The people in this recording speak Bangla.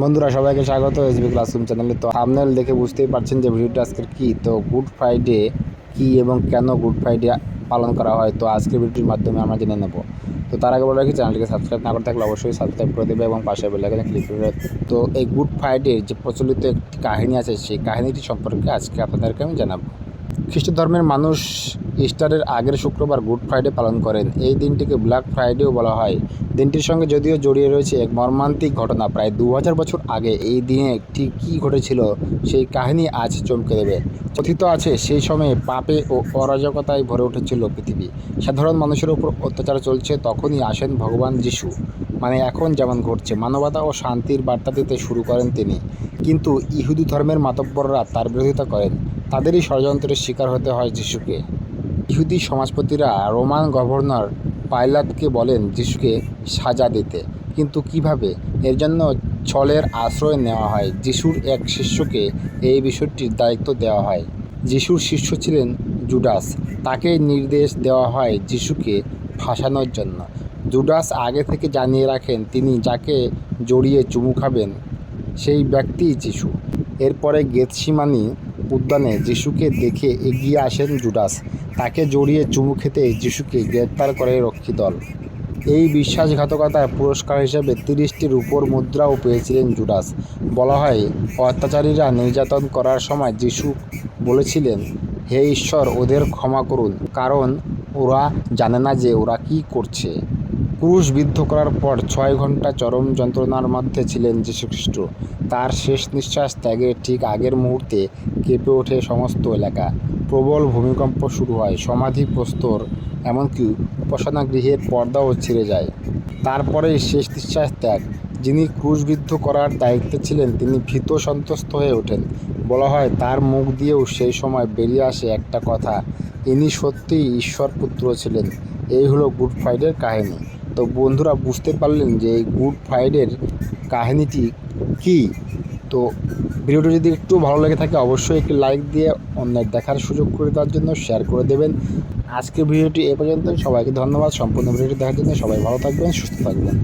বন্ধুরা, সবাইকে স্বাগত এসবি ক্লাসরুম চ্যানেলে। তো আপনারা দেখে বুঝতেই পারছেন যে ভিডিওটা আজকের কী? তো গুড ফ্রাইডে কী এবং কেন গুড ফ্রাইডে পালন করা হয়? তো আজকের ভিডিওর মাধ্যমে আমরা জেনে নেব। তো তার আগে বলে রাখি, চ্যানেলটিকে সাবস্ক্রাইব না করে থাকলে অবশ্যই সাবস্ক্রাইব করে দেবে এবং পাশে বেলাইকনে ক্লিক করে তো এই গুড ফ্রাইডে যে প্রচলিত একটি কাহিনী আছে, সেই কাহিনীটি সম্পর্কে আজকে আপনাদেরকে আমি জানাব। খ্রিস্ট ধর্মের মানুষ ইস্টারের আগের শুক্রবার গুড ফ্রাইডে পালন করেন। এই দিনটিকে ব্ল্যাক ফ্রাইডেও বলা হয়। দিনটির সঙ্গে যদিও জড়িয়ে রয়েছে এক মর্মান্তিক ঘটনা, প্রায় দু হাজার বছর আগে এই দিনে ঠিক কী ঘটেছিল সেই কাহিনী আজ চমকে দেবে। কথিত আছে, সেই সময়ে পাপে ও অরাজকতায় ভরে উঠেছিল পৃথিবী। সাধারণ মানুষের উপর অত্যাচার চলছে, তখনই আসেন ভগবান যিশু। মানে এখন যেমন ঘটছে, মানবতা ও শান্তির বার্তা দিতে শুরু করেন তিনি। কিন্তু ইহুদি ধর্মের মাতব্বররা তার বিরোধিতা করেন। তাদেরই ষড়যন্ত্রের শিকার হতে হয় যিশুকে। ইহুদি সমাজপতিরা রোমান গভর্নর পাইলাতকে বলেন যিশুকে সাজা দিতে। কিন্তু কীভাবে? এর জন্য ছলের আশ্রয় নেওয়া হয়। যিশুর এক শিষ্যকে এই বিষয়টির দায়িত্ব দেওয়া হয়। যিশুর শিষ্য ছিলেন জুডাস। তাকে নির্দেশ দেওয়া হয় যিশুকে ফাঁসানোর জন্য। জুডাস আগে থেকে জানিয়ে রাখেন তিনি যাকে জড়িয়ে চুমু খাবেন, সেই ব্যক্তিই যিশু। এরপরে গেতসিমানি উদ্যানে যিশুকে দেখে এগিয়ে আসেন জুডাস। তাকে জড়িয়ে চুমু খেতে যিশুকে গ্রেপ্তার করে রক্ষী দল এই বিশ্বাসঘাতকতার পুরস্কার হিসেবে তিরিশটি রূপোর মুদ্রাও পেয়েছিলেন জুডাস। বলা হয়, অত্যাচারীরা নির্যাতন করার সময় যিশু বলেছিলেন, হে ঈশ্বর, ওদের ক্ষমা করুন। কারণ ওরা জানে না যে ওরা কী করছে। ক্রুশবিদ্ধ করার পর ছয় ঘণ্টা চরম যন্ত্রণার মধ্যে ছিলেন যীশুখ্রিস্ট। তার শেষ নিঃশ্বাস ত্যাগের ঠিক আগের মুহূর্তে কেঁপে ওঠে সমস্ত এলাকা। প্রবল ভূমিকম্প শুরু হয়, সমাধি প্রস্তর, এমনকি উপাসনা গৃহের পর্দাও ছিঁড়ে যায়। তারপরেই শেষ নিঃশ্বাস ত্যাগ। যিনি ক্রুশবিদ্ধ করার দায়িত্বে ছিলেন, তিনি ভীত সন্ত্রস্ত হয়ে ওঠেন। বলা হয়, তার মুখ দিয়েও সেই সময় বেরিয়ে আসে একটা কথা, ইনি সত্যিই ঈশ্বর পুত্র ছিলেন। এই হলো গুড ফ্রাইডের কাহিনী। তো বন্ধুরা বুঝতে পারলেন যে এই গুড ফ্রাইডের কাহিনীটি কি? তো ভিডিওটি যদি একটু ভালো লেগে থাকে, অবশ্যই একটি লাইক দিয়ে অন্যের দেখার সুযোগ করে দেওয়ার জন্য শেয়ার করে দেবেন। আজকের ভিডিওটি এ পর্যন্ত সবাইকে ধন্যবাদ। সম্পূর্ণ ভিডিওটি দেখার জন্য সবাই ভালো থাকবেন, সুস্থ থাকবেন।